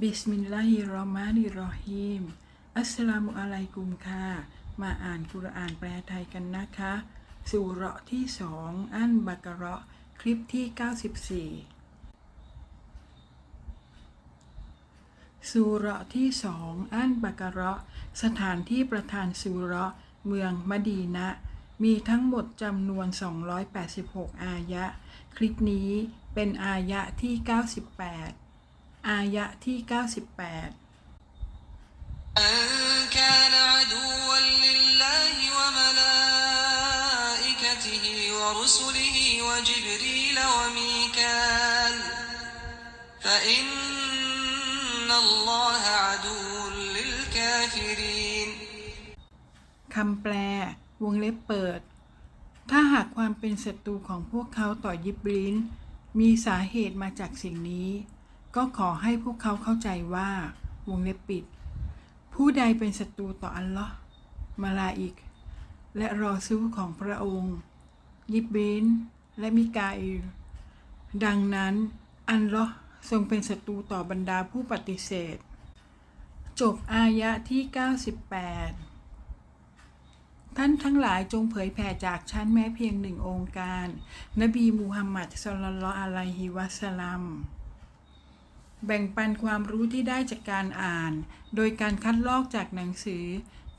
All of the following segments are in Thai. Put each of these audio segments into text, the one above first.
บิสมิลลาฮิรเราะห์มานิรเราะฮีม อัสสลามุอะลัยกุมค่ะ มาอ่านกุรอานแปลไทยกันนะคะ สุเราะที่สอง อันบักเราะคลิปที่ 94 สุเราะที่สอง อันบักเราะสถานที่ประธานสุเราะเมืองมะดีนะ มีทั้งหมดจำนวน 286 อายะ คลิปนี้เป็นอายะที่ 98 อายะที่ 98 من كان عدوا لله وملائكته ورسله وجبريل وميكال فإن الله عدو للكافرين คำแปล วงเล็บเปิด ถ้าหากความเป็นศัตรูของพวกเขาต่อยิบรินมีสาเหตุมาจากสิ่งนี้ ก็ขอให้พวกเขาเข้าใจว่าวงเล็บปิด ผู้ใดเป็นศัตรูต่ออัลลอฮ์มาลาอิก และรอซูลของพระองค์ ยิบรินและมิกาอิลดังนั้นอัลลอฮ์ทรงเป็นศัตรูต่อบรรดาผู้ปฏิเสธ จบอายะที่ 98 ท่านทั้งหลายจงเผยแผ่จากฉันแม้เพียงหนึ่งองค์การ นบีมูฮัมมัดสลลัลอะลัยฮิวะสลัม แบ่งปันความรู้ที่ได้จากการอ่าน โดยการคัดลอกจากหนังสือ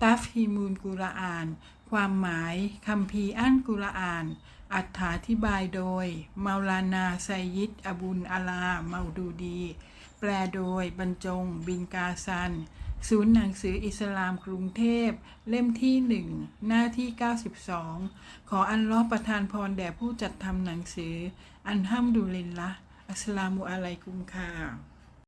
ตัฟฮีมูลกุรอาน ความหมายคำพีอันกุรอาน อัถาธิบายโดยเมาลานาไซยิดอบุลอาลาเมาดูดี แปลโดยบรรจง บินกาซัน ศูนย์หนังสืออิสลามกรุงเทพ เล่มที่หนึ่งหน้าที่ 92 ขออันลอประทานพรแด่ผู้จัดทำหนังสือ อันฮัมดุลิลละอัสสลามุอะลัยกุมค่ะ